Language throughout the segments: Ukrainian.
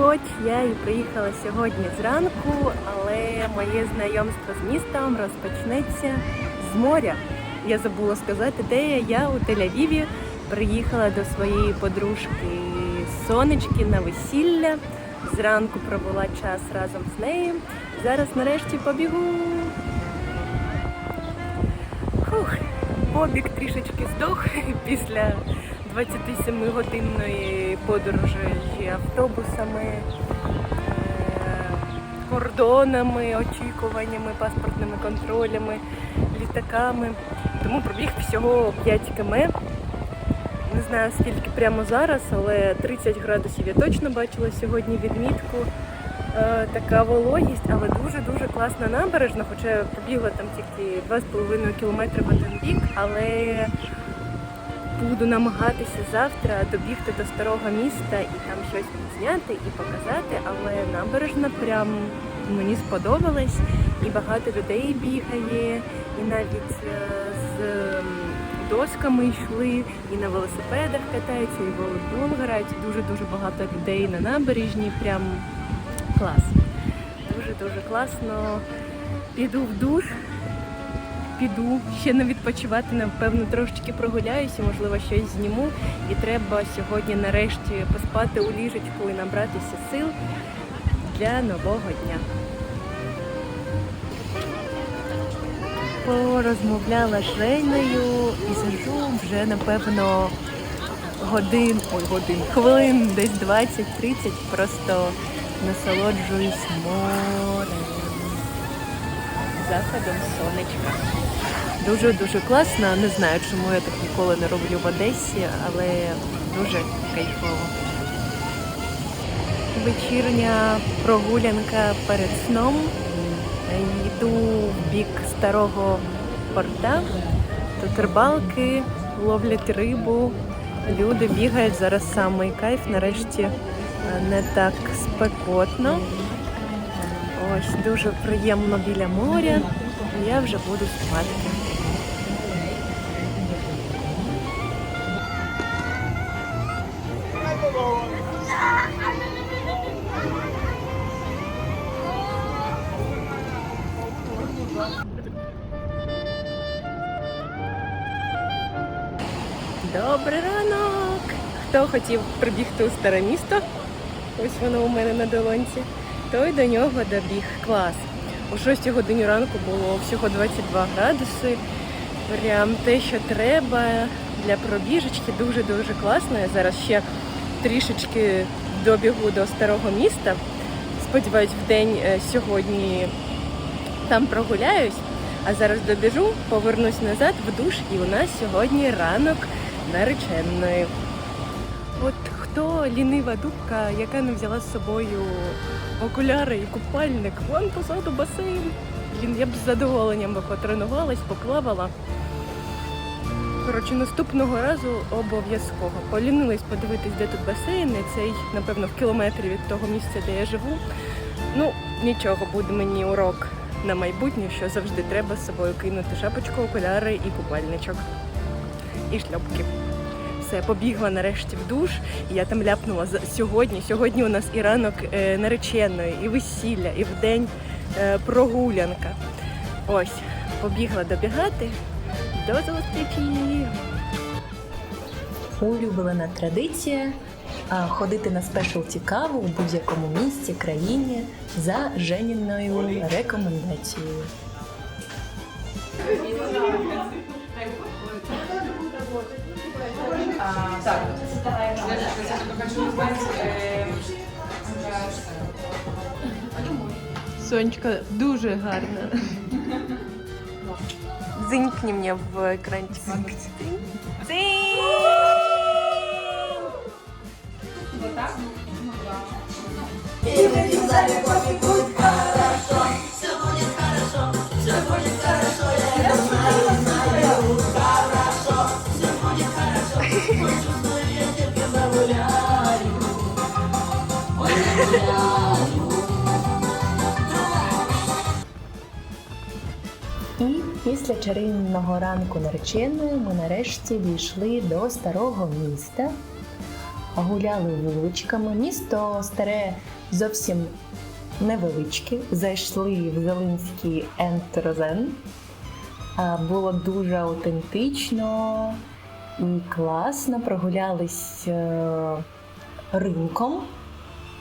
Хоч я і приїхала сьогодні зранку, але моє знайомство з містом розпочнеться з моря. Я забула сказати, де я. Я у Тель-Авіві приїхала до своєї подружки сонечки на весілля. Зранку провела час разом з нею. Зараз нарешті побігу. Фух, побіг трішечки здох після 27-годинної подорожі автобусами, е, кордонами, очікуваннями, паспортними контролями, літаками. Тому пробіг всього 5 км. Не знаю скільки прямо зараз, але 30 градусів я точно бачила сьогодні відмітку. Е, така вологість, але дуже-дуже класна набережна, хоча я пробігла там тільки 2,5 кілометри в один бік, але буду намагатися завтра добігти до старого міста і там щось зняти і показати, але набережна прям мені сподобалась, і багато людей бігає, і навіть е, з досками йшли, і на велосипедах катаються, і волейбол грають. Дуже-дуже багато людей на набережні. Прям клас. Дуже-дуже класно. Піду в душ, піду ще не відпочивати, напевно, трошечки прогуляюся, можливо, щось зніму. І треба сьогодні нарешті поспати у ліжечку і набратися сил для нового дня. Порозмовляла з Женею і сижу вже, напевно, годин, ой, годин, хвилин, десь 20-30, просто насолоджуюсь морем, заходом сонечка. Дуже-дуже класно. Не знаю, чому я так ніколи не роблю в Одесі, але дуже кайфово. Вечірня прогулянка перед сном. Йду в бік старого порта. Тут рибалки ловлять рибу. Люди бігають зараз самий кайф. Нарешті е, не так спекотно. Ось дуже приємно біля моря. Я вже буду спати. Добрий ранок! Хто хотів прибігти у старе місто? Ось воно у мене на долонці. Той до нього добіг. Клас. О 6 годині ранку було всього 22 градуси. Прям те, що треба для пробіжечки. Дуже-дуже класно. Я зараз ще трішечки добігу до старого міста. Сподіваюсь, в день е, сьогодні там прогуляюсь. А зараз добіжу, повернусь назад в душ, і у нас сьогодні ранок нареченої. От хто лінива дубка, яка не взяла з собою окуляри і купальник, вон позаду басейн. Блін, я б з задоволенням би потренувалась, поплавала. Коротше, наступного разу обов'язково. Полінилась подивитись, де тут басейн, і цей, напевно, в кілометрі від того місця, де я живу. Ну, нічого, буде мені урок на майбутнє, що завжди треба з собою кинути шапочку, окуляри і купальничок. І шльопки. Все, побігла нарешті в душ, і я там ляпнула сьогодні. Сьогодні у нас і ранок е, нареченої, і весілля, і вдень е, прогулянка. Ось, побігла добігати. До зустрічі! улюблена традиція ходити на спешалті каву у будь-якому місці, країні за Женіною рекомендацією. Сонечка дуже гарна. Дзинькни мені в екранчик. Дзинь! І після чарівного ранку нареченої ми нарешті дійшли до старого міста. гуляли вуличками. Місто старе зовсім невеличке. Зайшли в Зелинський Ентерозен. А, Було дуже аутентично і класно. Прогулялись е, ринком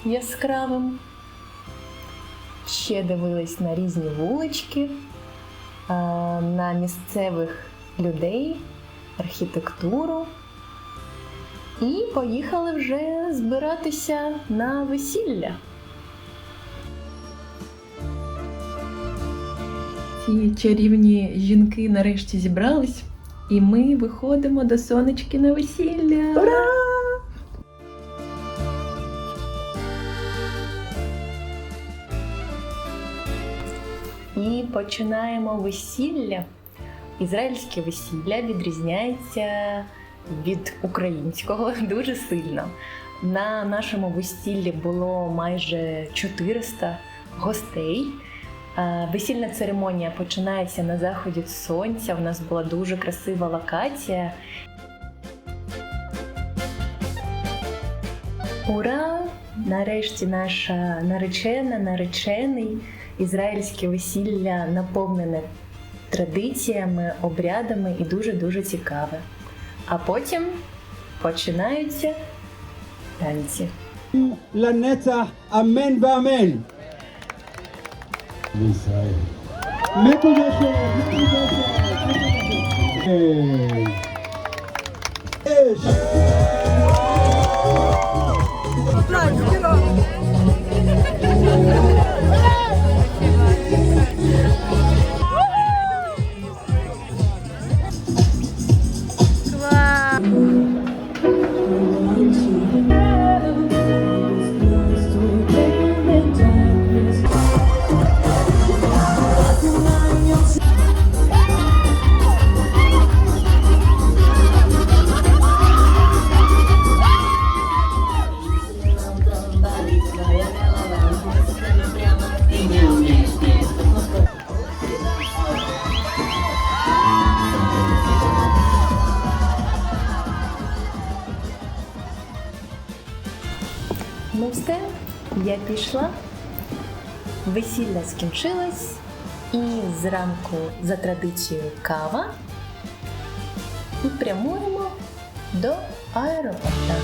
яскравим. Ще дивились на різні вулички, на місцевих людей, архітектуру. І поїхали вже збиратися на весілля. Ці чарівні жінки нарешті зібрались, і ми виходимо до сонечки на весілля. Ура! І починаємо весілля. Ізраїльське весілля відрізняється від українського дуже сильно. На нашому весіллі було майже 400 гостей. Весільна церемонія починається на заході сонця. У нас була дуже красива локація. Ура! Нарешті наша наречена, наречений Ізраїльське весілля наповнене традиціями, обрядами і дуже-дуже цікаве. А потім починаються танці. לנצח, אמן ואמן. בישראל. מקודשת, מקודשת, מקודשת. אש. я пішла. Весілля скінчилось, і зранку за традицією кава і прямуємо до аеропорта.